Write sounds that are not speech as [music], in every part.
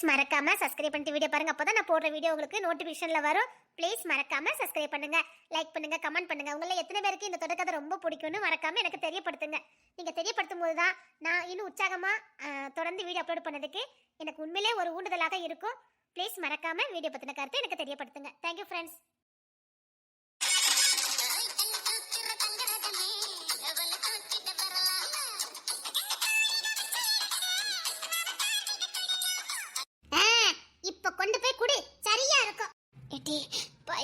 Please மறக்காம subscribe பண்ணிட்டு video பாருங்க. அப்பதான் நான் போடுற வீடியோ உங்களுக்கு நோட்டிஃபிகேஷனில் வரும். ப்ளீஸ் மறக்காம சப்ஸ்கிரைப் பண்ணுங்க. லைக் பண்ணுங்க கமெண்ட் பண்ணுங்க. உங்களை எத்தனை பேருக்கு இந்த தொடக்கதை ரொம்ப பிடிக்கும்னு மறக்காம எனக்கு தெரியப்படுத்துங்க. நீங்கள் தெரியப்படுத்தும் போது தான் நான் இன்னும் உற்சாகமாக தொடர்ந்து வீடியோ அப்லோட் பண்ணதுக்கு எனக்கு உண்மையிலே ஒரு ஊண்டுதலாக இருக்கும். ப்ளீஸ் மறக்காம வீடியோ பற்றின கருத்தை எனக்கு தெரியப்படுத்துங்க. தேங்க்யூ ஃப்ரெண்ட்ஸ்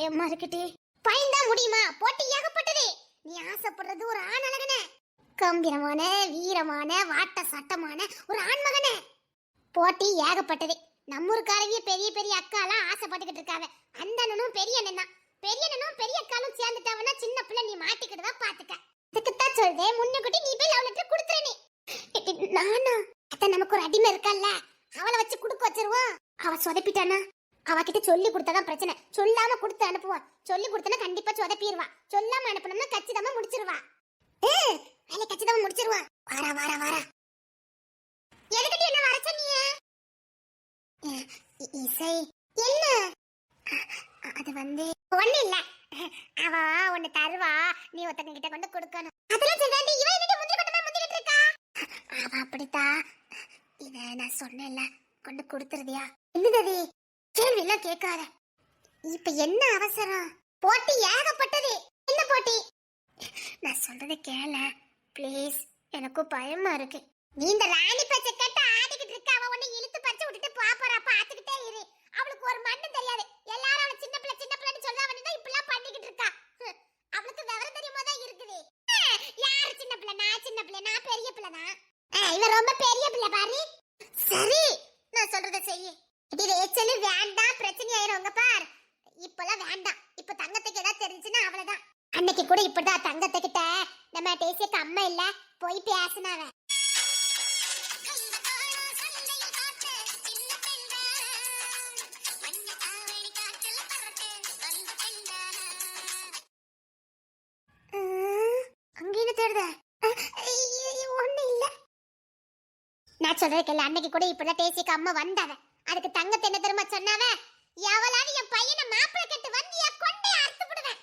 பயமா இருக்குடி. பயந்தா முடியுமா? போட்டி ஏகப்பட்டது. நீ ஆசைப்படுறது ஒரு ஆண் அழகனே. கம்பீரமான வீரமான வாட்ட சட்டமான ஒரு ஆண்மகனே போட்டி ஏகப்பட்டது. நம்ம ஊருக்காரங்க பெரிய பெரிய அக்காலாம் ஆசைப்பட்டுக்கிட்டு இருக்காங்க. அந்த அண்ணனும் பெரிய அண்ணன் தான். பெரிய அண்ணனும் பெரிய அக்காலும் சேர்ந்துட்டாவனா சின்ன பிள்ளை நீ மாட்டிக்கிட்டு தான் பாத்துக்க. இதுக்குத்தான் சொல்றேன். முன்னுக்குட்டி நீ போய் லவ் லெட்டர் கொடுத்துற நீ. நானா? அதான் நமக்கு ஒரு அடிமை இருக்கல்ல அவளை வச்சு குடுக்க வச்சிருவோம். அவ சொதப்பிட்டானா? அவகிட்ட சொல்லி கொடுத்தாதான் பிரச்சனை. சொல்லாம கொடுத்து அனுப்புவா. சொல்லி கொடுத்தனா கண்டிப்பா சொதப்பிடுவா. சொல்லாம அனுப்பணும்னா கச்சிதமா முடிச்சிருவா. ஏ வேலை கச்சிதமா முடிச்சிருவா. வாரா வாரா வாரா எதுக்கிட்ட என்ன வர சொன்னீங்க இசை. என்ன? அது வந்து ஒண்ணு இல்ல. அவ ஒண்ணு தருவா. நீ ஒருத்தங்க கிட்ட கொண்டு கொடுக்கணும். அதெல்லாம் சொல்றாண்டி இவ என்னடி முந்திரி கொட்டமா முந்திரிட்டு இருக்கா? அவ அப்படித்தான். இத நான் சொன்னேன்ல. கொண்டு கொடுத்துருதியா? என்னது கேள்வி எல்லாம் கேட்காத. இப்ப என்ன அவசரம்? போட்டி ஏகப்பட்டது. என்ன போட்டி? நான் சொல்றதை கேள. ப்ளீஸ் எனக்கும் பயமா இருக்கு. நீ இந்த ராணி பச்சை கட்ட ஆடிக்கிட்டு இருக்க. அவன் உன்னை இழுத்து பச்சை விட்டுட்டு பாப்பறா பாத்துக்கிட்டே இரு. அவளுக்கு ஒரு மண்ணு தெரியாது. எல்லாரும் அவளை சின்ன பிள்ளை சின்ன பிள்ளைன்னு சொல்ல வேண்டியதா இப்படிலாம் பண்ணிக்கிட்டு இருக்கா. அவளுக்கு விவரம் தெரியுமா தான் இருக்குது. யாரு சின்ன பிள்ளை? நான் சின்ன பிள்ளை. நான் பெரிய பிள்ளை தான். இவன் ரொம்ப பெரிய பிள்ளை பாரு. சரி. நான் சொல்றத செய்யு. இது ரேச்சல் வேண்டாம் பிரச்சனை ஆயிரும் உங்க பார். இப்பெல்லாம் வேண்டாம். இப்ப தங்கத்துக்கு ஏதாவது தெரிஞ்சுன்னா அவ்வளவுதான். அன்னைக்கு கூட இப்படிதான் தங்கத்துக்கிட்ட நம்ம டேசியக்கு அம்மா இல்ல. போய் பேசினாவ நான் சொல்றதுக்கு அன்னைக்கு கூட இப்படிதான் டேசிக்கு அம்மா வந்தாவ அதுக்கு தங்கத்தை என்ன தெரியுமா சொன்னாவ? எவளாவது என் பையனை மாப்பிள்ளை கட்டு என் கொண்டே அறுத்து விடுவேன்.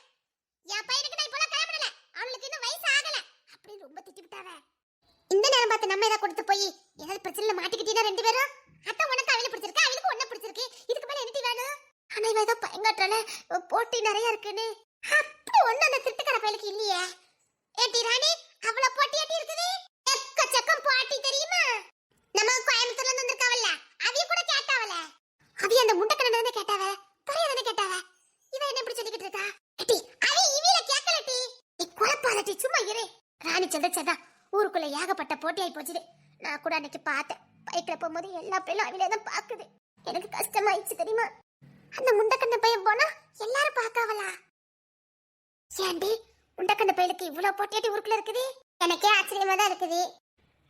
என் பையனுக்கு நான் இப்போலாம் கிளம்பல அவளுக்கு இன்னும் வயசு ஆகல. அப்படின்னு ரொம்ப திட்டி விட்டாவ. இந்த நேரம் பார்த்து நம்ம இதை கொடுத்து போய் ஏதாவது பிரச்சனைல மாட்டிக்கிட்டீங்கன்னா ரெண்டு பேரும்? அத்தான் உனக்கு அவளை பிடிச்சிருக்கு? அவளுக்கு உன்ன பிடிச்சிருக்கு. இதுக்கு மேல என்ன வேணும்? ஆனா இவ ஏதோ பயங்காட்டால போட்டி நிறைய இருக்குன்னு. அப்படி ஒண்ணு அந்த திருட்டுக்கார பயலுக்கு இல்லையே. ஏட்டி ராணி அவ்வளவு போட்டி ஏட்டி இருக்குது? எக்கச்சக்கம் போட்டி தெரியுமா? நம்ம கோயம்புத்தூர்ல இருந்து வந்திருக்காவல்ல. அவிய கூட கேட்டாவல? அவிய அந்த முண்டக்கண்ணன் தானே கேட்டாவ? பரைய தானே கேட்டாவ? இவ என்ன இப்படி சொல்லிக்கிட்டு இருக்கா? டி அவி இவில கேட்கலட்டி நீ குழப்பாதட்டி சும்மா இரு. ராணி சந்திரச்சதா ஊருக்குள்ள ஏகப்பட்ட போட்டி ஆயி போச்சுது நான் கூட அன்னைக்கு பார்த்தேன். பைக்ல போகும்போது எல்லா பிள்ளையும் அவிலே தான் பாக்குது எனக்கு கஷ்டமாயிடுச்சு தெரியுமா? அந்த முண்டக்கண்ண பையன் போனா எல்லாரும் பார்க்காவலா? ஏண்டி முண்டக்கண்ண பையலுக்கு இவ்வளவு போட்டியாட்டி ஊருக்குள்ள இருக்குது? எனக்கே ஆச்சரியமா தான் இருக்குது.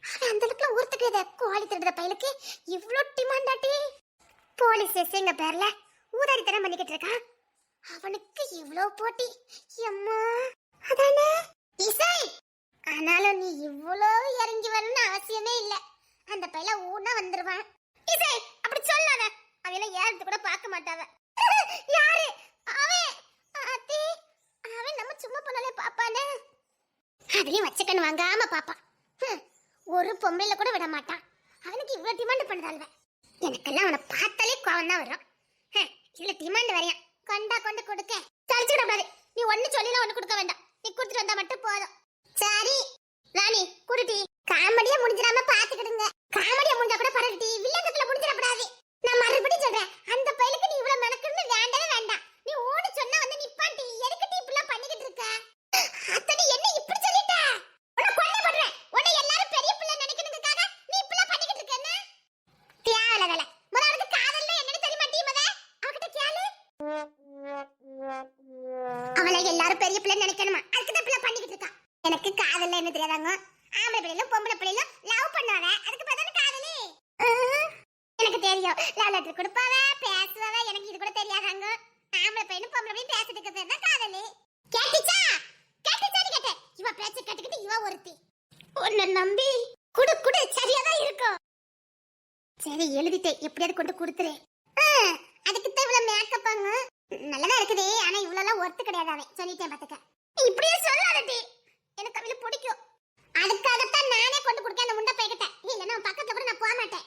அந்த அளவுக்கு ஊர்த்துக்கு கோழி திருடுற பையலுக்கு இவ்வளோ டிமாண்டாட்டி போலீஸ் எஸ்ஐங்க பேர்ல ஊதாரித்தனம் பண்ணிக்கிட்டு இருக்கான். அவனுக்கு இவ்வளோ போட்டி. எம்மா? அதானே? இசை! ஆனாலும் நீ இவ்வளோ இறங்கி வரணும்னு அவசியமே இல்லை. அந்த பையல ஊனா வந்துருவான். இசை அப்படி சொல்லாத. அவெல்லாம் ஏறது கூட பார்க்க மாட்டாவ. [laughs] யாரு? அவன்! அத்தி அவன் நம்ம சும்மா போனாலே பாப்பானே அதையும் வச்சுக்கணும் வாங்காம பாப்பான் ஹம், ஒரு பொம்பளைல கூட விட மாட்டான். அவனுக்கு இவ்வளவு டிமாண்ட் பண்ணுறாள் எனக்கெல்லாம் அவனை பார்த்தாலே கோவம் தான் வரும். ஹம், டிமாண்ட் வரையா கொண்டா கொண்டு கொடுக்க. தரிச்சு கூடாது. நீ ஒண்ணு சொல்லிலாம் ஒண்ணு கொடுக்க வேண்டாம். நீ கொடுத்துட்டு வந்தா மட்டும் போதும். சரி. ராணி குருட்டி காமெடியா முடிஞ்சிடாம பாத்துக்கிடுங்க காமெடியா முடிஞ்சா கூட பரவாயில்லை வில்லங்கத்துல முடிஞ்சிடப்படாது நான் மறுபடியும் சொல்றேன். அந்த பையலுக்கு நீ இவ்வளவு மெனக்கணும்னு வேண்டவே வேண்டாம். நீ ஓடி சொன்னா வந்து நிப்பாட்டி. எதுக்கு டீ இப்படிலாம் பண்ணிக்கிட்டு இருக்க? அத்தனை என்ன இப்படி பிள்ளைதாங்க ஆம்பளை பிள்ளைகளும் பொம்பளை பிள்ளைகளும் லவ் பண்ணுவாங்க. அதுக்கு பார்த்தா காதலி? எனக்கு தெரியும். லவ் லெட்டர் கொடுப்பாவ பேசுவாவ எனக்கு இது கூட தெரியாதாங்க. ஆம்பளை பையனும் பொம்பளை பையனும் பேசுறதுக்கு பேர் தான் காதலி. கேட்டுச்சா? கேட்டுச்சான்னு கேட்டேன். இவ பேச்ச கேட்டுக்கிட்டு இவ ஒருத்தி. உன்னை நம்பி குடு குடு சரியா தான் இருக்கும். சரி எழுதிட்டேன். எப்படியாவது கொண்டு கொடுத்துரு அதுக்கு தான் இவ்வளவு மேக்கப்பாங்க நல்லதா இருக்குது. ஆனா இவ்வளவு ஒர்த்து கிடையாது அவன். சொல்லிட்டேன் பாத்துக்க நீ இப்படியே சொல்லாதடி. எனக்கு அவளை பிடிக்கும். கொண்டு கொடுக்க அந்த முண்டை பைக்கிட்ட இல்லைன்னா அவன் பக்கத்துல கூட நான் போக மாட்டேன்.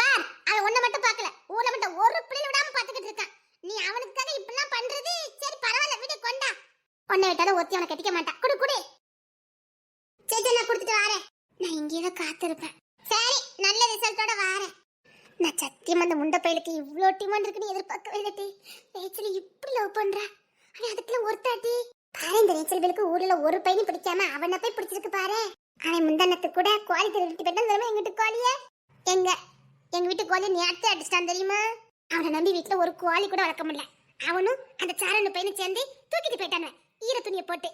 பார். அவன் ஒன்ன மட்டும் பார்க்கல. ஊர்ல மட்டும் ஒரு பிள்ளை விடாம பாத்துக்கிட்டு இருக்கான். நீ அவனுக்காக இப்படிலாம் பண்றது? சரி பரவாயில்ல விடு கொண்டா. உன்னை விட்டாலும் ஒத்தி அவனை கட்டிக்க மாட்டான் குடு குடு. சரி சரி, நான் கொடுத்துட்டு வரேன். நான் இங்கேயே தான் காத்திருப்பேன். சரி நல்ல ரிசல்ட்டோட வரேன். நான் சத்தியம் அந்த முண்டை பையலுக்கு இவ்வளோ டிமாண்ட் இருக்குன்னு எதிர்பார்க்கவே இல்லட்டி ரேச்சல் இப்படி லவ் பண்றா? ஆனா அதுக்குள்ள ஒருத்தாட்டி பாரு இந்த ரேச்சல் வேலுக்கு ஊர்ல ஒரு பையனும் பிடிக்காம அவனை போய் பிடிச்சிருக்கு பாரு. அவன் முந்தானத்துக்கு கூட கோழி திருட்டு போயிட்டான். தெரியுமா எங்க வீட்டு கோழிய? எங்க? எங்க வீட்டு கோழியை நேரத்தை அடிச்சிட்டான் தெரியுமா? அவனை நம்பி வீட்டுல ஒரு கோழி கூட வளர்க்க முடியல. அவனும் அந்த சாரனு பையனை சேர்ந்து தூக்கிட்டு போயிட்டானே ஈர துணியை போட்டு.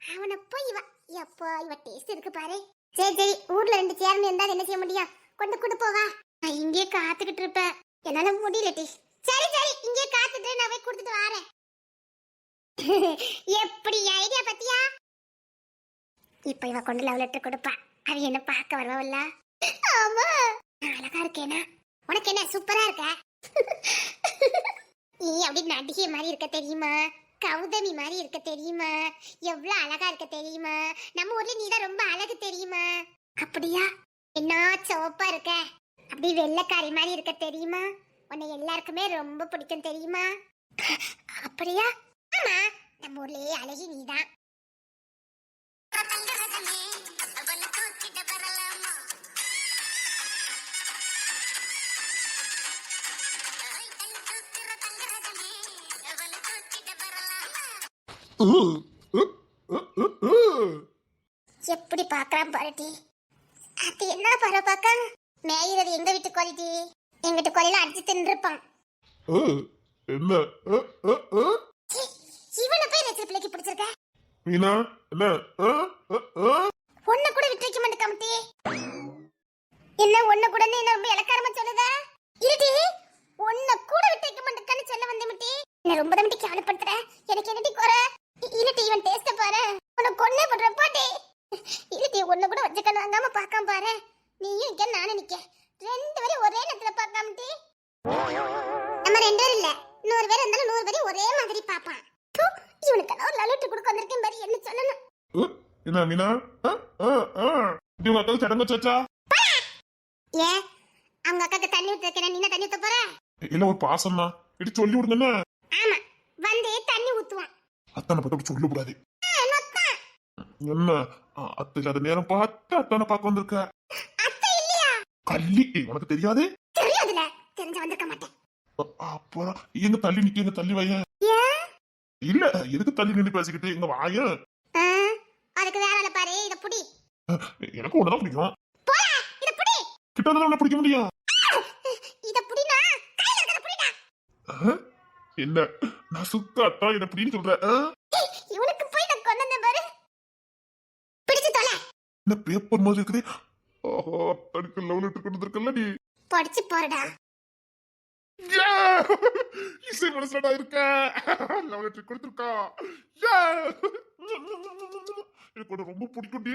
அவனை போய் இவ எப்போ இவ டேஸ்ட் இருக்கு பாரு. சரி சரி ஊர்ல ரெண்டு சேர்ந்து இருந்தா என்ன செய்ய முடியும்? கொண்டு கொண்டு போவா நான் இங்கே காத்துக்கிட்டு இருப்பேன். என்னால முடியல டி சரி சரி இங்கே காத்துட்டு நான் போய் கொடுத்துட்டு வரேன். [laughs] எப்படி ஐடியா பத்தியா? இப்ப இவ கொண்டு லவ் லெட்டர் கொடுப்பா. அவ என்ன பார்க்க வருவல்ல ஆமா. நான் அழகா இருக்கேனா? உனக்கு என்ன சூப்பரா இருக்க? நீ அப்படி நடிகை மாதிரி இருக்க தெரியுமா? கௌதமி மாதிரி இருக்க தெரியுமா? எவ்வளவு அழகா இருக்க தெரியுமா? நம்ம ஊர்ல நீ தான் ரொம்ப அழகு தெரியுமா? அப்படியா? என்ன சிவப்பா இருக்க? அப்படி வெள்ளைக்காரி மாதிரி இருக்க தெரியுமா? உன்னை எல்லாருக்குமே ரொம்ப பிடிக்கும் தெரியுமா? அப்படியா? ஆமா நம்ம ஊர்லயே அழகி நீதான். எப்படி பாக்குறான் பாருட்டி அது என்ன பாரு பாக்க மேயிறது எங்க வீட்டு குவாலிட்டி எங்க வீட்டு குவாலில அடிச்சு தின்றுப்பான் என்ன? இவனை போய் நெச்சல் பிள்ளைக்கு பிடிச்சிருக்க? மீனா என்ன? ஒன்ன கூட விட்டு வைக்க மாட்டேன் கமிட்டி என்ன ஒன்ன கூட என்ன ரொம்ப இலக்காரமா சொல்லுதா? இருடி ஒன்ன கூட விட்டு வைக்க மாட்டேன்னு சொல்ல வந்தேன் மிட்டி என்ன ரொம்ப தான் மிட்டி கேவலப்படுத்துற. எனக்கு என்னடி குறை? இ- இருட்டி இவன் டேஸ்ட பாரு. உன்னை கொன்னே போடுற போட்டி. இருட்டி ஒன்ன கூட வச்சுக்க வாங்காம பார்க்காம பாரு. நீயும் நிக்க நானும் நிக்க. ரெண்டு பேரும் ஒரே நேரத்துல பார்க்காமட்டி நம்ம ரெண்டு பேரும் இல்ல. நூறு பேர் இருந்தாலும் நூறு பேரும் ஒரே மாதிரி பாப்பான் ப்பு, இவனுக்கு ஒரு லலுட்டு கொடுக்க வந்திருக்கேன் பாரு என்ன சொல்லணும். என்ன மீனா? உங்க அக்காவுக்கு சடங்கு வச்சாச்சா ஏன் அவங்க அக்காக்கு தண்ணி ஊத்த வைக்கிறேன். நீ தண்ணி ஊத்த போற? இல்ல ஒரு பாசம்னா இடி சொல்லி விடுங்க ஆமா வந்து தண்ணி ஊத்துவான். அத்தனை பத்தி சொல்ல கூடாது ஆ, நொத்தான். என்ன அத்தை இல்லாத நேரம் பார்த்து அத்தானை பார்க்க வந்திருக்க. கள்ளி. உனக்கு தெரியாது? அப்புறம் எங்க தள்ளி நிக்க எங்க தள்ளி வைய. இல்ல எதுக்கு தள்ளி நின்று பேசிக்கிட்டு? எங்க வாய. ஆ, அதுக்கு வேற ஆளை பாரு இத புடி எனக்கு ஒண்ணுதான் பிடிக்கும் கிட்ட பிடிக்க முடியும் என்ன நான் சுத்த அத்தா என்ன அப்படின்னு சொல்ற அ? இவனுக்கு போய் நான் கொண்டு வந்தேன் பாரு. பிடிச்சு தொலை. என்ன பேப்பர் மாதிரி இருக்குது? ஆஹா அத்தனுக்கு லவ் லெட்டர் கொண்டு வந்திருக்கல நீ. படிச்சு போறடா! இசை மனசுலடா இருக்க. லவ் லெட்டர் கொடுத்துருக்கா! எனக்கு உன்னை ரொம்ப பிடிக்கும் டி.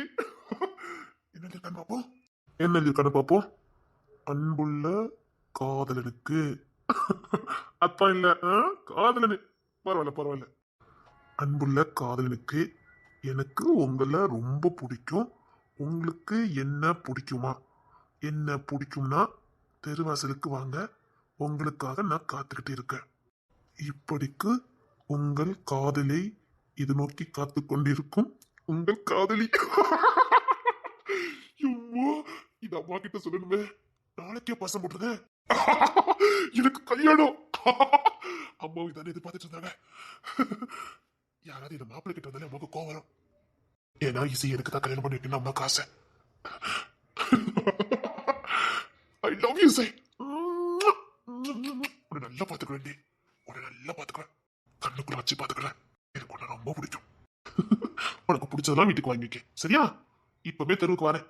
என்ன இருக்கான்னு பாப்போம்? என்ன இருக்கான்னு பாப்போம்? அன்புள்ள காதலனுக்கு அப்பா இல்ல? காதலனு. பரவாயில்ல பரவாயில்ல. அன்புள்ள காதலனுக்கு எனக்கு உங்களை ரொம்ப பிடிக்கும். உங்களுக்கு என்ன பிடிக்குமா? என்ன பிடிக்கும்னா தெருவாசலுக்கு வாங்க. உங்களுக்காக நான் காத்துக்கிட்டு இருக்கேன். இப்படிக்கு உங்கள் காதலை இது நோக்கி காத்து கொண்டிருக்கும் உங்கள் காதலி. [laughs] இது அம்மா கிட்ட சொல்லணுமே. நாளைக்கே பசம் போட்டுருங்க. [laughs] எனக்கு கல்யாணம். [laughs] அம்மாவும் இதானே எதிர்பார்த்துட்டு இருந்தாங்க. [laughs] யாராவது இந்த மாப்பிள்ளை கிட்ட வந்தாலே அம்மாவுக்கு கோவம் வரும். ஏன்னா இசை எனக்கு தான் கல்யாணம் பண்ணி வைக்கணும் அம்மாவுக்கு ஆசை. ஐ லவ் யூ சை உன்னை நல்லா பார்த்துக்கிறேன் உன்னை நல்லா பார்த்துக்கிறேன் கண்ணுக்குள்ள வச்சு பார்த்துக்கிறேன் எனக்கு உன்னை ரொம்ப பிடிக்கும். உனக்கு பிடிச்சதெல்லாம் வீட்டுக்கு வாங்கி சரியா? இப்பவே தெருவுக்கு வரேன்.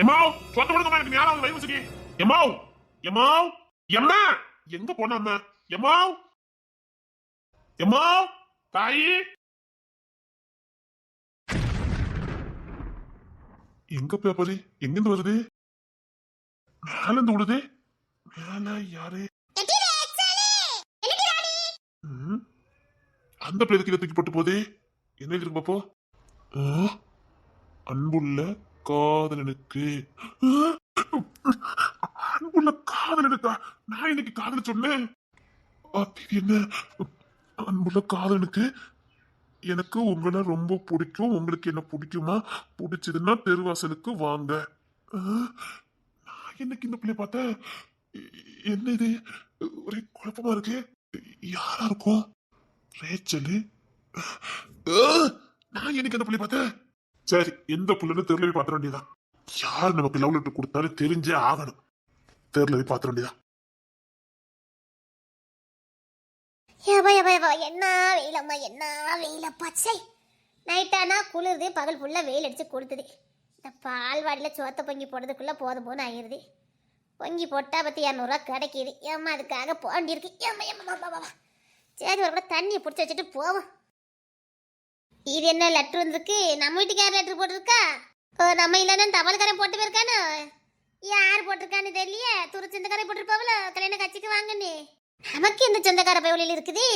எம்மாவ் சொந்த கொடுங்க எனக்கு ஞாபகம் வயிறு வச்சுக்கி எம்மாவ் எம்மாவ் எம்மா எங்க போன அம்மா எம்மாவ் எம்மாவ் தாயி. எங்க பேப்பரு எங்கிருந்து வருது? மேல இருந்து விடுது மேல யாரு? அந்த பிள்ளை கீழே தூக்கி போட்டு போதே என்ன எழுதிருக்கு பாப்போ? அன்புள்ள காதலனுக்கு. ஆ? அன்புள்ள காதலனுக்கா? நான் இன்னைக்கு காதல சொன்னேன். அது என்ன? அன்புள்ள காதலனுக்கு எனக்கு உங்களை ரொம்ப பிடிக்கும். உங்களுக்கு என்ன பிடிக்குமா? பிடிச்சதுன்னா தெருவாசலுக்கு வாங்க. நான் என்னைக்கு இந்த பிள்ளைய பார்த்தேன்? என்ன இது? ஒரே குழப்பமா இருக்கு. யாரா இருக்கும்? ரேச்சலு. நான் எனக்கு அந்த பிள்ளை பார்த்தேன்? சரி எந்த புள்ளன்னு தெருல போய் பார்த்துட வேண்டியதான் யார் நமக்கு லவ் லெட்டர் கொடுத்தாலும் தெரிஞ்சே ஆகணும். தெருல போய் பார்த்துட வேண்டியதான் யப்பா யப்பா யப்பா என்ன வெயிலம்மா என்ன வெயிலப்பா? சை நைட்டானா குளிருது பகல் ஃபுல்லாக வெயில் அடித்து கொடுத்துது இந்த பால்வாடியில் சோத்த பொங்கி போடுறதுக்குள்ளே போதும் போன்னு ஆயிடுது பொங்கி போட்டால் பற்றி இரநூறுவா கிடைக்கிது. ஏம்மா அதுக்காக போக வேண்டியிருக்கு. ஏம்மா ஏம்மா பாபா சரி ஒரு கூட தண்ணியை பிடிச்சி வச்சுட்டு போவோம். இது என்ன லெட்ரு வந்திருக்கு? நம்ம வீட்டுக்கு லெட்ரு போட்டிருக்கா? ஓ நம்ம இல்லைன்னா தபால்காரன் போட்டு போயிருக்கானோ? யார் போட்டிருக்கான்னு தெரியலையே. துரு சொந்தக்காரன் போட்டிருப்பாவல கல்யாண கட்சிக்கு வாங்கன்னு. நமக்கு எந்த சொந்தக்கார பயவழியில் இருக்குது?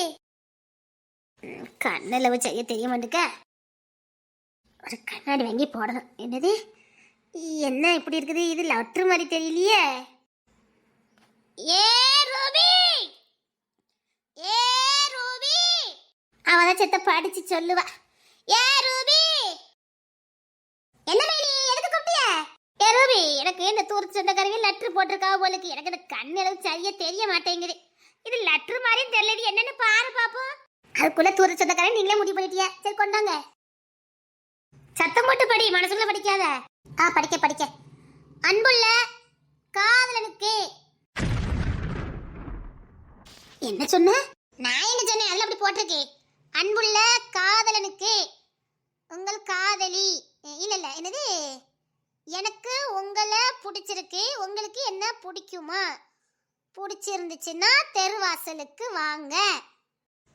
கண்ணில் கண்ணுல செய்ய தெரிய மாட்டுக்க ஒரு கண்ணாடி வாங்கி போடணும். என்னது? என்ன இப்படி இருக்குது? இது லெட்ரு மாதிரி தெரியலையே. ஏ ரூபி! ஏ ரூபி! அவதான் செத்த படிச்சு சொல்லுவா. ஏ ரூபி! என்ன மேனி எதுக்கு கூப்பிட்டிய? ஏ ரூபி எனக்கு இந்த தூரத்து சொந்தக்காரங்க லெட்ரு போட்டிருக்காவ போலுக்கு. எனக்கு இந்த கண்ணளவு சரியா தெரிய மாட்டேங்குது. இது லெட்ரு மாதிரியும் தெரியல என்னன்னு பாரு பாப்போம். அதுக்குள்ள தூர சொந்தக்காரன் நீங்களே முடிவு பண்ணிட்டியா? சரி கொண்டாங்க. சத்தம் போட்டு படி. மனசுக்குள்ள படிக்காத. ஆ படிக்க படிக்க. அன்புள்ள காதலனுக்கு. என்ன சொன்ன? நான் என்ன சொன்னேன்? அதுல அப்படி போட்டிருக்கு. அன்புள்ள காதலனுக்கு உங்கள் காதலி இல்லை இல்லை என்னது? எனக்கு உங்களை பிடிச்சிருக்கு. உங்களுக்கு என்ன பிடிக்குமா? பிடிச்சிருந்துச்சுன்னா தெருவாசலுக்கு வாங்க.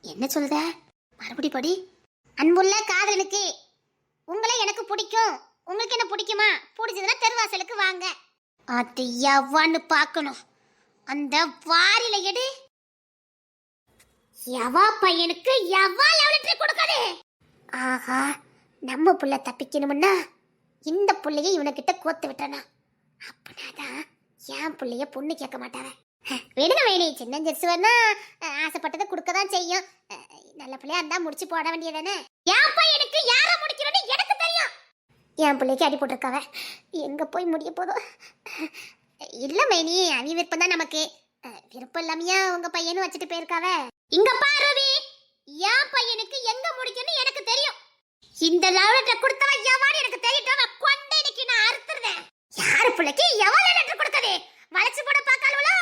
என்ன சொல்ற மறுபடி படி. அன்புள்ள காதலனுக்கு உங்களை எனக்கு பிடிக்கும். உங்களுக்கு என்ன பிடிக்குமா? பிடிச்சதுன்னா தெருவாசலுக்கு வாங்க. அது எவ்வான்னு பார்க்கணும். அந்த வாரில எடு. எவா பையனுக்கு எவா லெவலெட்டர் கொடுக்காது? ஆஹா நம்ம புள்ள தப்பிக்கணும்னா இந்த புள்ளைய இவனுக்கிட்ட கோத்து விட்டனா அப்படின்னாதான் என் புள்ளைய பொண்ணு கேட்க மாட்டாவே. வேணுங்க வேணி சின்ன ஜெர்சுவர்னா ஆசைப்பட்டதை கொடுக்க தான் செய்யும் நல்ல பிள்ளையா இருந்தா முடிச்சு போட வேண்டியதானே என் பையனுக்கு யார முடிக்கிறோன்னு எனக்கு தெரியும். என் பிள்ளைக்கு அடி போட்டிருக்காவ. எங்க போய் முடிய போதோ? இல்லை மேனி அணி விருப்பம் தான் நமக்கு விருப்பம் இல்லாமையா உங்க பையனும் வச்சுட்டு போயிருக்காவ? இங்க பாருவி என் பையனுக்கு எங்க முடிக்கணும் எனக்கு தெரியும். இந்த லெவலெட்டர் கொடுத்தவ எவான்னு எனக்கு தெரியட்டும். நான் கொண்டே இன்னைக்கு நான் அறுத்துறேன் யாரு பிள்ளைக்கு எவ்வளவு லெட்டர் கொடுக்கதே வளைச்சு போட பார்க்காளுவளோ?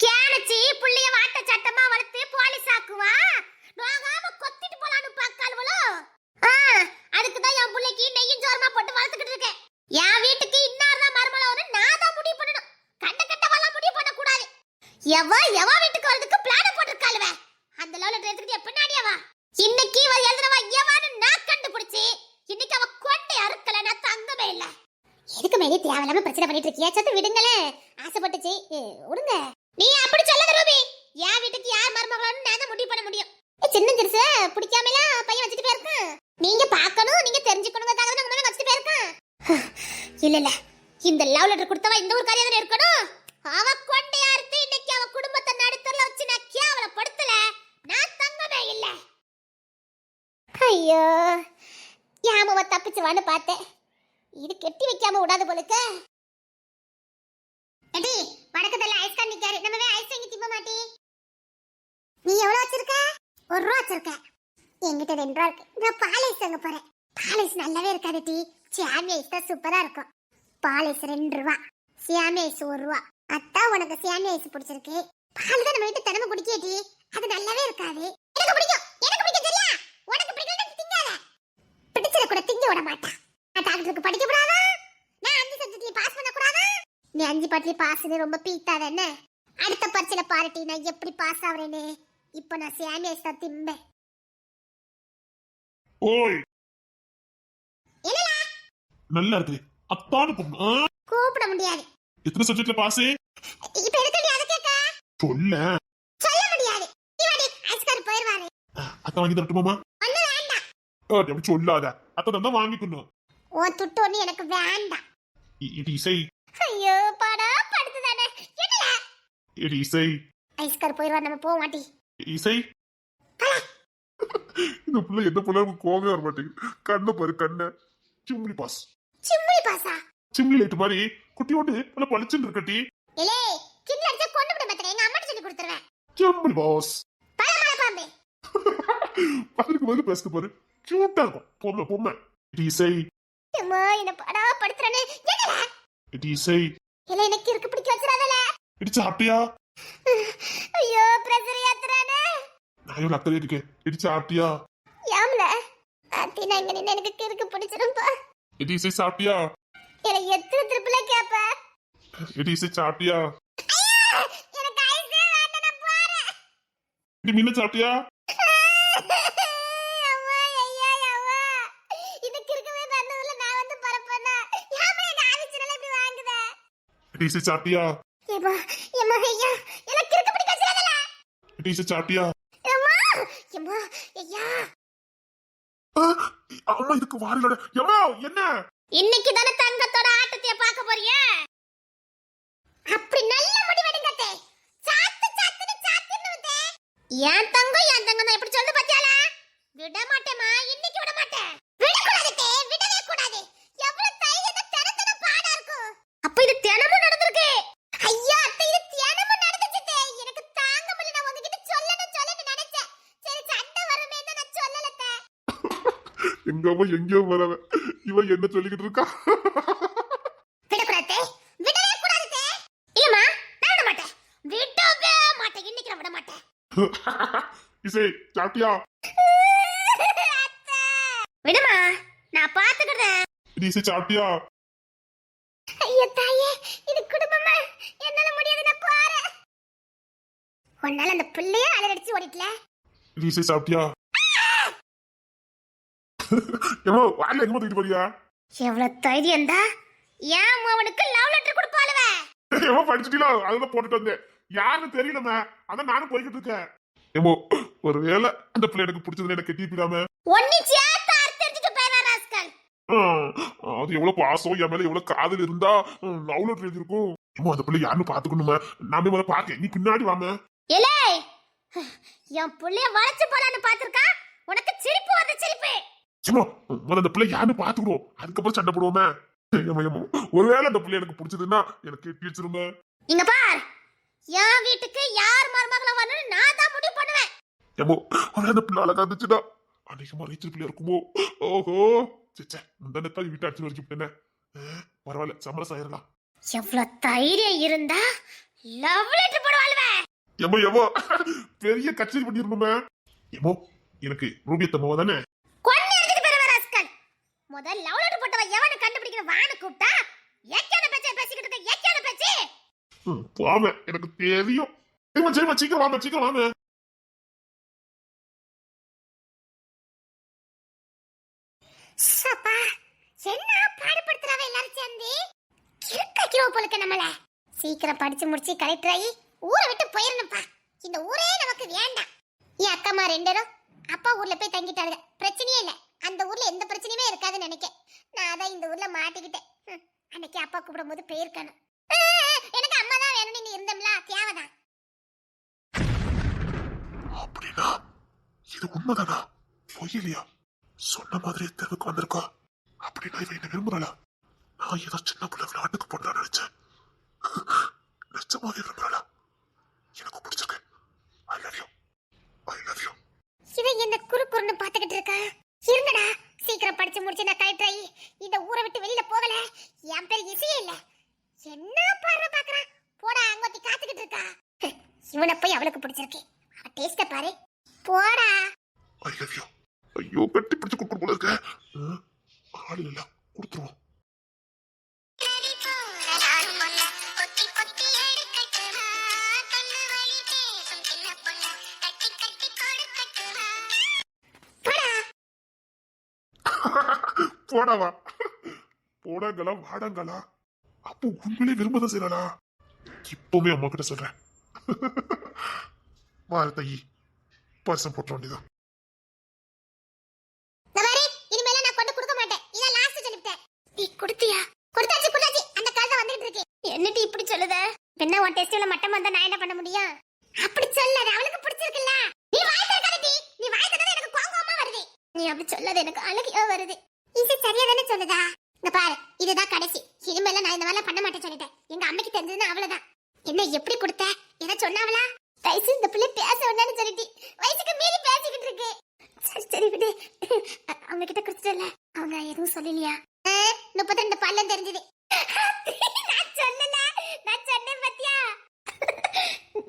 கேனச்சி புள்ளைய வாட்ட சட்டமா வளர்த்து போலீஸ் ஆக்குவா? நோகாம கொத்திட்டு போலான்னு பார்க்காளுவளோ? ஆ அதுக்கு தான் என் புள்ளைக்கு நெய்யும் ஜோரமா போட்டு வளர்த்துக்கிட்டு இருக்கேன். என் வீட்டுக்கு இன்னார் தான் மருமலவனு நான் தான் முடிவு பண்ணணும். கண்ட கட்டவெல்லாம் முடிவு பண்ணக்கூடாது. எவ எவ வீட்டுக்கு வரதுக்கு பிளான போட்டிருக்காளுவ? அந்த லெவலில் எடுத்துக்கிட்டு பின்னாடியவா இன்னைக்கு இவ எழுதுறவா எவான்னு நான் கண்டுபிடிச்சி இன்னைக்கு அவ கொண்டை அறுக்கல நான் தங்கவே இல்ல. எதுக்கு மேலே தேவையில்லாம பிரச்சனை பண்ணிட்டு இருக்கியா? சத்து விடுங்களே. ஆசைப்பட்டுச்சு. விடுங்க. நீ அப்படி சொல்லாத ரூபி. என் வீட்டுக்கு யார் மருமகளும் நான் தான் முடிவு பண்ண முடியும். சின்ன சிறுசு பிடிக்காமல பையன் வச்சுட்டு போயிருக்கேன் நீங்க பார்க்கணும் நீங்க தெரிஞ்சுக்கணுங்க தாங்க உங்க வச்சுட்டு போயிருக்கேன் இல்ல இல்ல. இந்த லவ் லெட்டர் கொடுத்தவா இந்த ஒரு காரியம் இருக்கணும்? அவ கொண்டையா இருந்து இன்னைக்கு அவ குடும்பத்தை நடுத்தரல வச்சு நான் கேவலப்படுத்தல நான் தங்கவே இல்ல ஐயோ ஏமாவ தப்பிச்சுவான்னு பார்த்தேன். இது கெட்டி வைக்காம விடாத போலுக்க எடி வடக்கத்துல ஐஸ் கார் நிக்காரு. நம்ம போய் ஐஸ் வாங்கி திம்ப மாட்டி நீ எவ்வளவு வச்சிருக்க? ஒரு ரூபா வச்சிருக்க. என்கிட்ட ரெண்டு ரூபா இருக்கு. நான் பால் ஐஸ் வாங்க போறேன். பால் ஐஸ் நல்லாவே இருக்காது டி. சியாமி ஐஸ் தான் சூப்பரா இருக்கும். பால் ஐஸ் ரெண்டு ரூபா. சியாமி ஐஸ் ஒரு ரூபா. அத்தா உனக்கு சியாமி ஐஸ் பிடிச்சிருக்கு. பால் தான் நம்ம வீட்டு தினமும் குடிக்கே டி. அது நல்லாவே இருக்காது. எனக்கு பிடிக்கும் சரியா உனக்கு பிடிக்கல திங்காத பிடிச்சத கூட திங்க விட மாட்டா நான் டாக்டருக்கு படிக்க கூடாதா? நான் அஞ்சு சப்ஜெக்ட்லயும் பாஸ் பண்ண கூடாதா? நீ அஞ்சு பாட்டிலயும் பாஸ்னு ரொம்ப பீத்தாத என்ன அடுத்த பரீட்சையில பாருட்டி நான் எப்படி பாஸ் ஆவறேன்னு இப்போ நான் சாமி ஐஸ் தான் திம்பேன். ஓய். என்னடா? நல்லா இருக்குது அத்தானு பொண்ணு. கூப்பிட முடியாது. எத்தனை சப்ஜெக்ட்ல பாஸ் இப்ப நீ அதை கேட்க? சொல்ல சொல்ல முடியாது. இவடி ஐஸ்கார் போயிருவாரு அத்தை வாங்கி தரட்டுமாமா அப்படி சொல்லாத அத்தை தான் வாங்கிக்கணும். உன் துட்டு ஒண்ணு எனக்கு வேண்டாம். இது இசை. ஐயோ படா படுத்துதானே என்னல இது இசை. ஐஸ்கார் போயிருவார் நம்ம போக மாட்டி இசை. இந்த புள்ள எந்த புள்ள கோவமே வர மாட்டேங்குது. கண்ணை பாரு கண்ணை. சிம்லி பாஸ். சிம்மிலி பாசா சிம்லி லைட் மாதிரி குட்டியோண்டு நல்லா பளிச்சுன்னு இருக்கட்டி இலே கிண்டல் அடிச்சா கொண்டு விட மாட்டேன் எங்க அம்மாட்ட சொல்லி கொடுத்துருவேன். சிம்லி பாஸ். பழமழ பாம்பு. பதிலுக்கு பதில் பேசுது பாரு. கியூட்டா இருக்கும் பொம்மை. பொம்மை இசை அம்மா என்ன படா படுத்துறானே. என்னல இது இசை இல்ல எனக்கு இருக்கு பிடிக்க வச்சிடாதல. இது சாப்பிட்டியா ஐயோ பிரஷர் ஏத்துறானே எவ்வளவு அக்கறை இருக்கேன்? இது சாப்பிட்டியா யாம்ல அத்தி நான் இங்க நின்னு எனக்கு கிறுக்கு பிடிச்சிருப்பா இது இசை சாப்பிட்டியா? இல்ல எத்தனை திருப்பில கேப்ப? இது இசை சாப்பிட்டியா? எனக்கு ஐஸே வேண்டாம் நான் போறேன். இது மீன் சாப்பிட்டியா அம்மா, ஐயா, அம்மா. இந்த கிறுக்கவே தந்ததுல நான் வந்து பரப்பேனா? ஏம்மா எங்க ஆதிச்சனெல்லாம் இப்படி வாங்குத? இது இசை சாப்பிட்டியா ஏம்மா, ஏம்மா, ஐயா, எனக்கு கிறுக்கு பிடிக்க இசை சாப்பிட்டியா? ஐயா. ஆ, அம்மா இதுக்கு வாரிலோட எம்மா என்ன? இன்னைக்கு தானே தங்கத்தோட ஆட்டத்தைய பார்க்க போறிய? அப்படி நல்ல முடிவெடுங்கத்தே சாத்து சாத்துன்னு சாத்துன்னு என் தங்கம் என் தங்கம் எப்படி சொல்லு பாத்தியால விட மாட்டேமா இன்னைக்கு விட மாட்டேன் விடக்கூடாது தே விடவே கூடாது எவ்வளவு தைரியத்தை தினத்தன பாடா இருக்கும் அப்ப இது தினமும் நடந்திருக்கு ஐயா அத்தை இது தினமும் நடந்துச்சு தே எனக்கு தாங்க முடியல நான் உங்ககிட்ட சொல்லணும் சொல்லணும்னு நினைச்சேன் சரி சண்டை வருமே தான் நான் சொல்லல தே எங்க அம்மா எங்கேயோ வரவ இவன் என்ன சொல்லிக்கிட்டு இருக்கா? விடக்கூடாது விடவே கூடாது இல்லம்மா நான் விட மாட்டேன். விடவே மாட்டேன். இன்னைக்கு நான் விட மாட்டேன். இசை சாப்பிட்டியா? விடுமா நான் பாத்துக்கிறேன் இசை சாப்பிட்டியா? ஐயோ தாயே இது குடும்பமா? என்னால முடியாது நான் போறேன். உன்னால அந்த பிள்ளைய அலறடிச்சு ஓடிட்டல. இசை சாப்பிட்டியா? ஏமா வாரில எங்க தூக்கிட்டு போறியா? எவ்வளவு தைரியம் தான் ஏன் அவனுக்கு லவ் லெட்டர் கொடுப்பாளுவ ஏமா படிச்சுட்டீங்களா? அதுதான் போட்டுட்டு வந்தேன். யாருன்னு தெரியலமா அதான் நானும் போய்கிட்டு இருக்கேன். ஏமோ ஒருவேளை அந்த பிள்ளை எனக்கு பிடிச்சதுன்னு எனக்கு கட்டிப்பிடாம ஒன்னி சேர்த்து அறுத்து எடுத்துட்டு போயிடா ராஸ்கல். அது எவ்வளவு பாசம்? என் மேல எவ்வளவு காதல் இருந்தா லவ் லெட்டர் எழுதிருக்கும் ஏமோ அந்த பிள்ளை யாருன்னு பாத்துக்கணுமா நாம முதல்ல பாக்க நீ பின்னாடி வாம இலே என் புள்ளைய வளைச்சு போலான்னு பாத்திருக்கா உனக்கு சிரிப்பு வந்து சிரிப்பு. ஏமா முதல்ல அந்த பிள்ளை யாருன்னு பாத்துக்கணும் அதுக்கப்புறம் சண்டை போடுவோமே. ஒருவேளை அந்த பிள்ளை எனக்கு பிடிச்சதுன்னா எனக்கு கட்டி வச்சிருமே இங்க பார். என் வீட்டுக்கு யார் மருமகள வரணும்னு நான் தான் முடிவு பண்ணுவேன். ஏமோ ஒருவேளை அந்த பிள்ளை அழகா இருந்துச்சுடா அன்னைக்குமா ரீச்சல் பிள்ளை இருக்குமோ? ஓஹோ. சேச்சே முந்தானத்தா வீட்டு அடிச்சு வரைக்கும் ஆ, பரவாயில்ல சமரசம் ஆயிரலாம். எவ்வளவு தைரியம் இருந்தா லவ் லெட்டர் போடுவாள்வ ஏமோ ஏமோ பெரிய கச்சேரி பண்ணிருந்தோமே. ஏமோ எனக்கு ரூபியத்தம்மாவா தானே கொன்னு எடுத்துட்டு போயிடுவ ராஸ்கல் முதல் லவ் லெட்டர் போட்டவ எவனை கண்டுபிடிக்கிற வான்னு கூப்பிட்டா ஏக்கான பேச்சை பேசிக்கிட்டு இருக்க ஏக்கான பேச்சு? வாம எனக்கு தெரியும். சரிம்மா சரிம்மா சீக்கிரம் வாம சீக்கிரம் வாம. சப்பா என்ன பாடுபடுத்துறாவ எல்லாரும் சேர்ந்து? கிறுக்க கிலோ போலுக்க நம்மள. சீக்கிரம் படிச்சு முடிச்சு கலெக்டர் ஆகி ஊரை விட்டு போயிடணும்ப்பா இந்த ஊரே நமக்கு வேண்டாம். என் அக்கம்மா ரெண்டு பேரும் அப்பா ஊர்ல போய் தங்கிட்டாளுங்க. பிரச்சனையே இல்ல. அந்த ஊர்ல எந்த பிரச்சனையுமே இருக்காதுன்னு நினைக்கேன். நான் தான் இந்த ஊர்ல மாட்டிக்கிட்டேன். அன்னைக்கு அப்பா கூப்பிடும் போது போயிருக்கணும் எனக்கு அம்மா தான் வேணும்னு நீ இருந்தோம்ல தேவைதான். அப்படின்னா இது உண்மைதானா? பொய்யிலையா சொன்ன மாதிரி தெருவுக்கு வந்திருக்கா. அப்படின்னா இவன் என்ன விரும்புறாளா? நான் ஏதோ சின்ன பிள்ளை விளையாட்டுக்கு போடலாம்னு நினைச்சேன். நிச்சயமாவே விரும்புறாளா? எனக்கு பிடிச்சிருக்கு. I love you I love you இவன் என்ன குறு குறுன்னு பாத்துக்கிட்டு இருக்கா? இருந்தடா சீக்கிரம் படிச்சு முடிச்சு நான் கலெக்டர் ஆகி இந்த ஊரை விட்டு வெளியில போகல. என் பேர் இசையே இல்ல. என்ன பாரு பாக்குறான்? போடா அங்கோத்தி காத்துக்கிட்டு இருக்கா. இவனை போய் அவளுக்கு பிடிச்சிருக்கு. அவ டேஸ்ட பாரு. போடா. ஐயோ ஐயோ கட்டி பிடிச்சு கொடுக்கணும் போல இருக்க. ஆ, ஆள் இல்ல. கொடுத்துருவோம். போடவா. போடாங்களா வாடாங்களா? அப்போ உண்மையிலே விரும்பதான் செய்யலா இப்பவுமே அம்மா கிட்ட சொல்றேன். வார தையி பர்சன் போட்ட வேண்டியதான் இனிமேல நான் கொடுக்க மாட்டேன். லாஸ்ட் நீ அந்த என்னடி இப்படி சொல்லுத? என்ன உன் டெஸ்ட்ல மட்டம் வந்தா நான் என்ன பண்ண முடியும்? அப்படி சொல்லாத அவளுக்கு பிடிச்சிருக்குல்ல. நீ வாய் திறக்காதடி. நீ வாய் திறந்தா எனக்கு கோவமா வருது. நீ அப்படி சொல்லாத எனக்கு அழுகையா வருது. இது சரியா தானே சொல்லுதா? இந்த பாரு இதுதான் கடைசி. இனிமேல நான் இந்த மாதிரிலாம் பண்ண மாட்டேன் சொல்லிட்டேன். எங்க அம்மைக்கு தெரிஞ்சதுன்னா அவ்வளவுதான். என்ன எப்படி கொடுத்த? என்ன சொன்னாவளா? வயசு இந்த பிள்ளை பேச வேண்டாம்னு சொல்லிட்டு. வயசுக்கு மீறி பேசிக்கிட்டு இருக்கு. சரி சரி விடு. அவங்க கிட்ட குடுத்துட்டல அவங்க எதுவும் சொல்லலையா முப்பத்தி ரெண்டு பல்லம் தெரிஞ்சது நான் சொல்லல நான் சொன்னேன் பத்தியா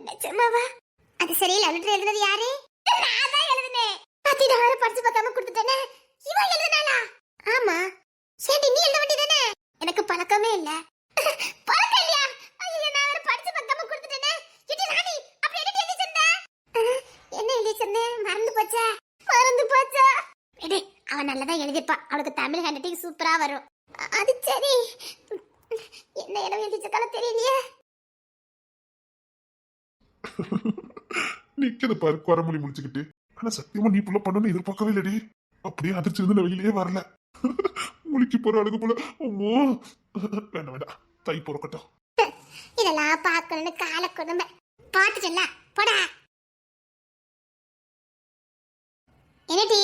நிஜமாவா அது சரி லெட்டர் எழுதுனது யாரு நான் தான் எழுதுனேன் பத்தி நான் படிச்சு பார்க்காம கொடுத்துட்டேனே இவ எழுதுனாளா ஆமா சரி நீ எழுத வேண்டியதானே எனக்கு பழக்கமே இல்ல பழக்கம் இல்லையா ஐயோ நான் வேற படிச்சு பார்க்காம கொடுத்துட்டேனே இடி ராணி அப்படி என்ன எழுதி சொன்ன என்ன எழுதி சொன்னேன் மறந்து போச்சா மறந்து போச்சா எடே அவன் நல்லதா எழுதிப்பா அவளுக்கு தமிழ் ஹேண்ட் ரைட்டிங் சூப்பரா வரும் அ- அது சரி என்ன இடம் எழுதிச்சிருக்காலும் தெரியலையே நிக்கத பாரு குறமொழி முடிச்சுக்கிட்டு ஆனா சத்தியமா நீ புள்ள பண்ணணும்னு எதிர்பார்க்கவே இல்லடி. அப்படியே அதிர்ச்சி இருந்து நான் வெளியிலே வரல. [laughs] முழிக்கு போற அழகு போல. அம்மோ. [laughs] வேண்டாம் வேண்டாம். தை பொறக்கட்டும். இதெல்லாம் பார்க்கணும்னு கால கொடுமை பார்த்துட்டல போடா. என்னடி?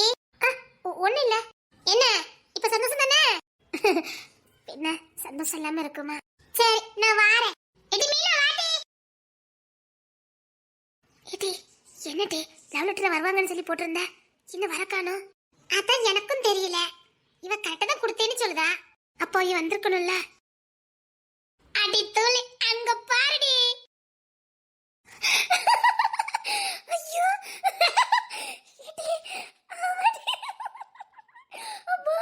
ஒண்ணு இல்ல. என்ன? இப்ப சந்தோஷம் தானே? [laughs] என்ன சந்தோஷம் இல்லாம இருக்குமா? சரி நான் வாரேன். எடி மீனா வாடி. எடி என்னடி லவ் வருவாங்கன்னு சொல்லி போட்டிருந்த? இன்னும் வர காணோம் அதான் எனக்கும் தெரியல. இவ கரெக்டா தான் கொடுத்தேன்னு சொல்லுதா? அப்போ இவ வந்திருக்கணும்ல? அடி தோலி அங்க பாருடி. ஐயோ. எடி, அம்மா.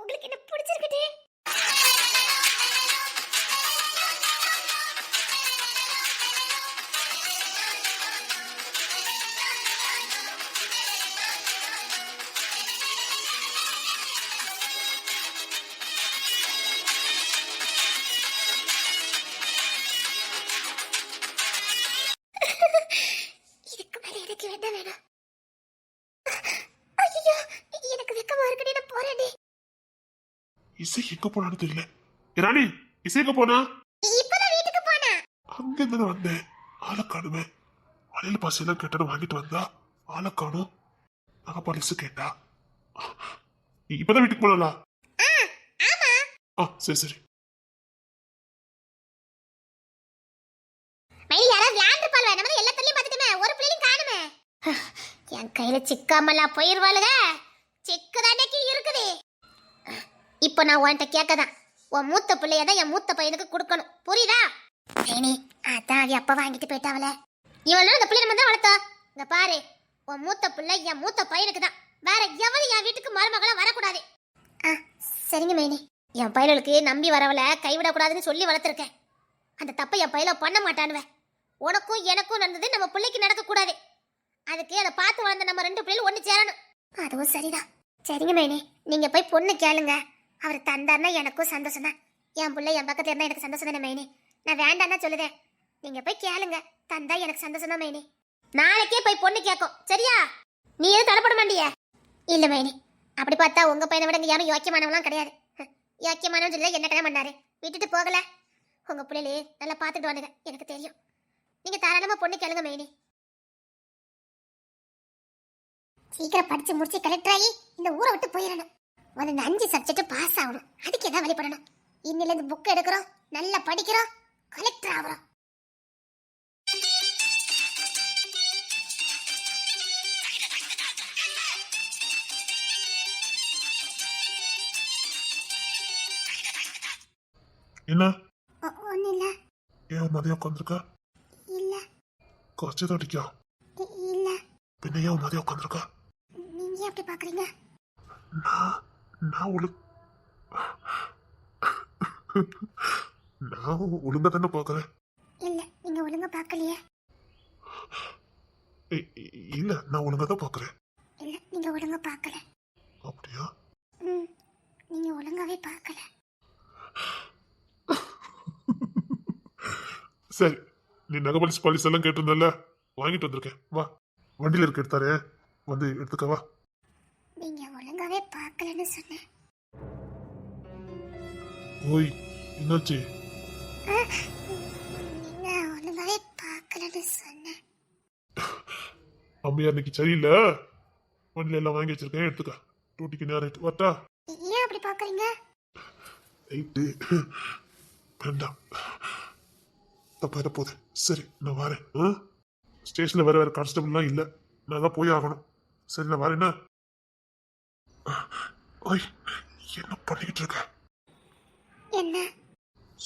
உங்களுக்கு என்ன பிடிச்சிருக்குடி? எங்க போனான்னு தெரியல. ராணி இசை எங்க போனா போனா. அங்க இருந்து வந்தேன். ஆளை காணுமே. வளையல் பாசி எல்லாம் கேட்டது வாங்கிட்டு வந்தா ஆளை காணும். நாங்க பரிசு கேட்டா. இப்பதான் வீட்டுக்கு போனலா ஆமா. ஆ சரி சரி. என் கையில சிக்காமலா போயிருவாளுக. சிக்கு இருக்குது இப்போ நான் உன்கிட்ட கேட்கதான் உன் மூத்த பிள்ளைய தான் என் மூத்த பையனுக்கு கொடுக்கணும். புரியுதா? ஏனி அதான் அவ அப்பா வாங்கிட்டு போயிட்டாவல. இவளோ இந்த பிள்ளை நம்ம தான் வளர்த்தா இங்க பாரு உன் மூத்த பிள்ளை என் மூத்த பையனுக்கு தான். வேற எவளும் என் வீட்டுக்கு மருமகளா வரக்கூடாது. ஆ சரிங்க மேனி. என் பையனுக்கு நம்பி வரவளை கைவிடக்கூடாதுன்னு சொல்லி வளர்த்துருக்கேன். அந்த தப்பை என் பையல பண்ண மாட்டானுவேன் உனக்கும் எனக்கும் நடந்தது நம்ம பிள்ளைக்கு நடக்கக்கூடாது. அதுக்கு அதை பார்த்து வளர்ந்த நம்ம ரெண்டு பிள்ளைகளும் ஒன்று சேரணும். அதுவும் சரிதான். சரிங்க மேனி. நீங்கள் போய் பொண்ணு கேளுங்க. அவர் தந்தார்னா எனக்கும் சந்தோஷம் தான் என் பிள்ளை என் பக்கத்துல இருந்தா எனக்கு சந்தோஷம் தானே மேனி? நான் வேண்டாம்னா சொல்லுதேன். நீங்க போய் கேளுங்க. தந்தா எனக்கு சந்தோஷம் தான் மேனி. நாளைக்கே போய் பொண்ணு கேட்கும் சரியா? நீ எதுவும் தடப்பட மாட்டிய? இல்ல மேனி. அப்படி பார்த்தா உங்க பையனை விட இங்க யாரும் யோக்கியமானவங்களாம் கிடையாது. யோக்கியமானவன் சொல்லி என்ன கல்யாணம் பண்ணாரு? விட்டுட்டு போகல. உங்க பிள்ளைகளே நல்லா பார்த்துட்டு வானுங்க எனக்கு தெரியும். நீங்க தாராளமா பொண்ணு கேளுங்க மைனி. சீக்கிரம் படிச்சு முடிச்சு கலெக்டர் ஆகி இந்த ஊரை விட்டு போயிடணும். முதல்ல அஞ்சு சப்ஜெக்ட் பாஸ் ஆகணும். அதுக்கு ஏதாவது வழிபடணும் இன்னில இருந்து புக் எடுக்கிறோம். நல்லா படிக்கிறோம். கலெக்டர் ஆகுறோம். என்ன? ஒன்றும் இல்லை. ஏன் மதியம் உட்காந்துருக்க இல்லை. குறைச்சதான் அடிக்கா இல்லை. பின்ன ஏன் மதியம் உட்காந்துருக்க நீங்க எப்படி பார்க்குறீங்க நான் நான் ஒழு நான் ஒழுங்கா தானே பார்க்கறேன். இல்லை நீங்க ஒழுங்கா பார்க்கலையே. இல்ல நான் ஒழுங்கா தான் பார்க்கறேன். இல்லை நீங்க ஒழுங்கா பார்க்கல. அப்படியா? ம் நீங்க ஒழுங்காவே பார்க்கல. சரி நீ நகபலிஸ் பாலிஸ் எல்லாம் கேட்டிருந்தல்ல? வாங்கிட்டு வந்திருக்கேன். வா. வண்டியில இருக்க எடுத்தாரே. வந்து எடுத்துக்க வா. ஒழுங்காவே பார்க்கலன்னு சொன்னேன். ஓய் என்னாச்சு? நீங்க ஒழுங்காவே பார்க்கலன்னு சொன்னேன். அம்மையார் இன்னைக்கு சரியில்லை. வண்டியில எல்லாம் வாங்கி வச்சிருக்கேன் எடுத்துக்க. டூட்டிக்கு நேரம் வரட்டா? ஏன் அப்படி பார்க்கறீங்க? ரைட்டு வேண்டாம். தப்பாயிட போகுது. சரி நான் வரேன். ஸ்டேஷனில் வேற வேற கான்ஸ்டபிள்லாம் இல்லை. நான் தான் போய் ஆகணும். சரி நான் வரேன்னா ஓய் என்ன பண்ணிக்கிட்டு இருக்க? என்ன?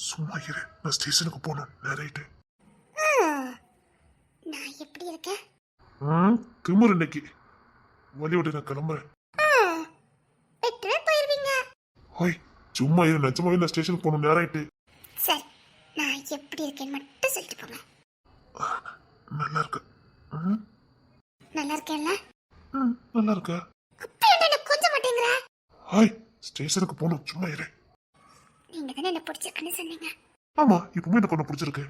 சும்மா இரு நான் ஸ்டேஷனுக்கு போகணும் நேராயிட்டு ஆ, நான் எப்படி இருக்கேன்? ம் திமுரு இன்னைக்கு. வழி விட்டு நான் கிளம்புறேன். ஆ, வெட்டுவே போயிருவீங்க. ஓய் சும்மா இரு நிஜமாவே நான் ஸ்டேஷனுக்கு போகணும் நேராயிட்டு சரி நான் எப்படி இருக்கேன்னு மட்டும் சொல்லிட்டு போங்க. நல்லா இருக்கு. ம்? நல்லா இருக்கேன்ல? ம் நல்லா இருக்கா அப்ப என்ன என்ன கொஞ்சம் மாட்டேங்கிற ஹாய் ஸ்டேஷனுக்கு போகணும் சும்மா இரு. நீங்க தானே என்ன பிடிச்சிருக்குன்னு சொன்னீங்க. ஆமா இப்பவுமே எனக்கு ஒண்ணு பிடிச்சிருக்கு.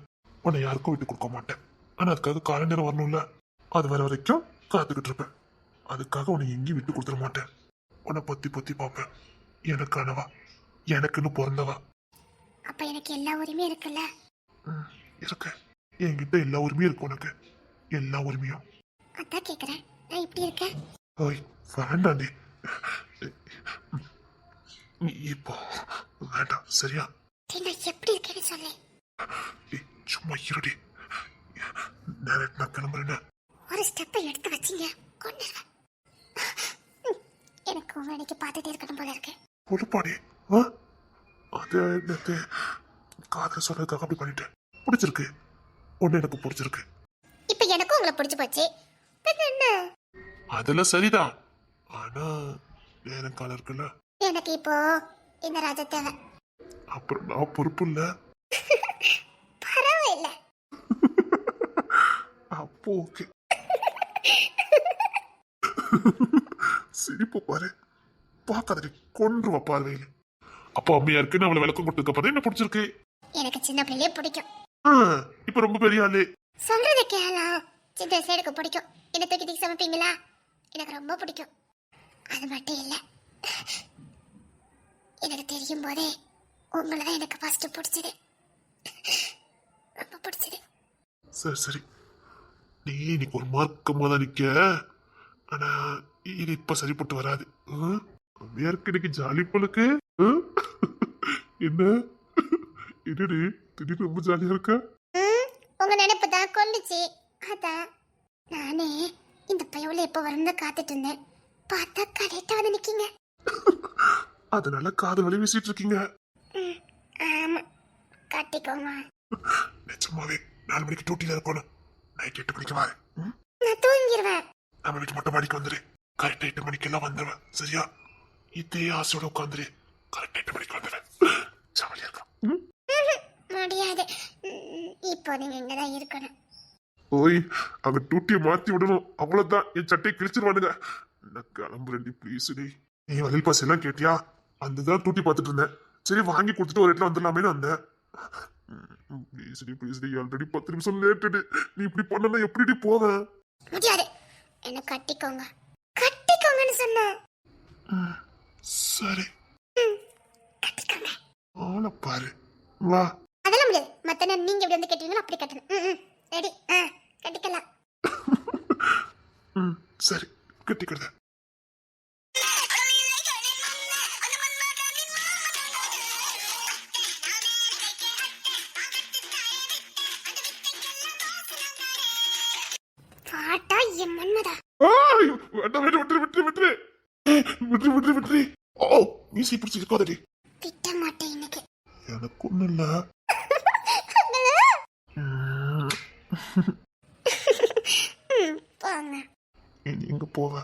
உன்னை யாருக்கும் விட்டு கொடுக்க மாட்டேன். ஆனா அதுக்காக காலை நேரம் வரணும்ல. அது வர வரைக்கும் காத்துக்கிட்டு இருப்பேன். அதுக்காக உன்னை எங்கேயும் விட்டு கொடுத்துட மாட்டேன். உன்னை பத்தி பத்தி பார்ப்பேன். எனக்கானவா எனக்குன்னு பிறந்தவா? அப்ப எனக்கு எல்லா உரிமையும் இருக்குல்ல? ம், இருக்கு. என்கிட்ட எல்லா உரிமையும் இருக்கு உனக்கு. எல்லா உரிமையும். அதான் கேக்குறேன். நான் இப்படி இருக்கேன். ஓய் வேண்டாண்டி. இப்போ வேண்டாம் சரியா? எப்படி இருக்கேன்னு சொல்லு. சும்மா இருடி. நேரட் நான் கிளம்புறேன்னு ஒரு ஸ்டெப்பை எடுத்து வச்சீங்க கொண்டுருவேன் எனக்கு இன்னைக்கு பார்த்துட்டே இருக்கணும் போல இருக்கு. பொறுப்பாடி அது நேற்று காதல் சொன்னதுக்காக அப்படி பண்ணிட்டேன். பிடிச்சிருக்கு. ஒன்று எனக்கு பிடிச்சிருக்கு. இப்ப எனக்கும் உங்களை பிடிச்சு போச்சு. என்ன? அதெல்லாம் சரிதான். ஆனா நேரங்காலம் இருக்குல்ல? எனக்கு இப்போ இந்த ராஜா தேவை. அப்புறம் நான் பொறுப்பு இல்ல. பரவாயில்ல. அப்போ ஓகே சிரிப்பு பாரு. பார்க்காதடி கொன்றுவா பார்வையில். அப்போ அம்மையா இருக்கு அவளை விளக்கம் கொடுத்ததுக்கு அப்புறம் என்ன பிடிச்சிருக்கு? எனக்கு சின்ன பிள்ளையே பிடிக்கும். ஆ, இப்ப ரொம்ப பெரிய ஆளு. சொல்றத கேளலாம் சின்ன எனக்கு பிடிக்கும். என்ன தூக்கி தூக்கி சமைப்பீங்களா? எனக்கு ரொம்ப பிடிக்கும். அது மட்டும் இல்ல. எனக்கு தெரியும் போதே உங்களை தான் எனக்கு ஃபர்ஸ்ட் பிடிச்சது. ரொம்ப பிடிச்சது. சரி சரி. நீ இன்னைக்கு ஒரு மார்க்கமா தான் நிக்க ஆனா இது இப்ப சரிப்பட்டு வராது? அம்மையாருக்கு இன்னைக்கு ஜாலி போலுக்கு? என்ன? என்னடி? திடீர்னு ரொம்ப ஜாலியா இருக்க? உங்க நினைப்பு தான் கொல்லுச்சு அதான். நானே இந்த பையவுல எப்போ வரும்னு காத்துட்டு இருந்தேன். பார்த்தா கரெக்டா வந்து நிக்கீங்க. அதனால காதல் வழி வீசிட்டு இருக்கீங்க ஆமா. கட்டிக்கோங்க. நிஜமாவே நாலு மணிக்கு டியூட்டில இருக்கணும் நைட் எட்டு மணிக்கு வாரு ம்? நான் தூங்கிடுவேன் நம்ம வீட்டு மொட்டை மாடிக்கு வந்துரு. கரெக்ட் எட்டு மணிக்கு எல்லாம் வந்துடுவேன் சரியா? இதே ஆசையோட உட்காந்துரு. கரெக்ட் எட்டு மணிக்கு வந்துடுவேன் ஜாலியா இருக்கும்? முடியாது. இப்போ நீங்க இங்கதான் இருக்கணும். ஓய் அங்க டூட்டியை மாத்தி விடணும். அவ்வளவுதான். என் சட்டையை கிழிச்சிருவானுங்க. நான் கிளம்புறேன்டி ப்ளீஸ் டி. நீ வலில் பாஸ் எல்லாம் கேட்டியா? அந்த தான் டூட்டி பார்த்துட்டு இருந்தேன். சரி வாங்கி கொடுத்துட்டு ஒரு இடத்துல வந்துடலாமேன்னு வந்தேன். ப்ளீஸ் டி ப்ளீஸ் டி ஆல்ரெடி பத்து நிமிஷம் லேட்டுடு நீ இப்படி பண்ணனா எப்படி போவேன் முடியாது. என்ன கட்டிக்கோங்க. கட்டிக்கோங்கன்னு சொன்னேன். சரி. கட்டிக்கோங்க. ஆளை பாரு. வா. அதெல்லாம் முடியாது. மத்த நேரம் நீங்க இப்படி வந்து கட்டுவீங்களோ அப்படி கட்டணும். ரெடி ஆ கட்டிக்கலாம். சரி. கட்டிக்கிறத வேண்டாம் விட்டுரு விட்டுரு விட்டுரு. விட்டுரு விட்டுரு விட்டுரு. ஓ மீசி பிடிச்சி இருக்காதடி திட்ட மாட்டேன் இன்னைக்கு. எனக்கு ஒண்ணும் இல்ல. போங்க. எங்க போவ?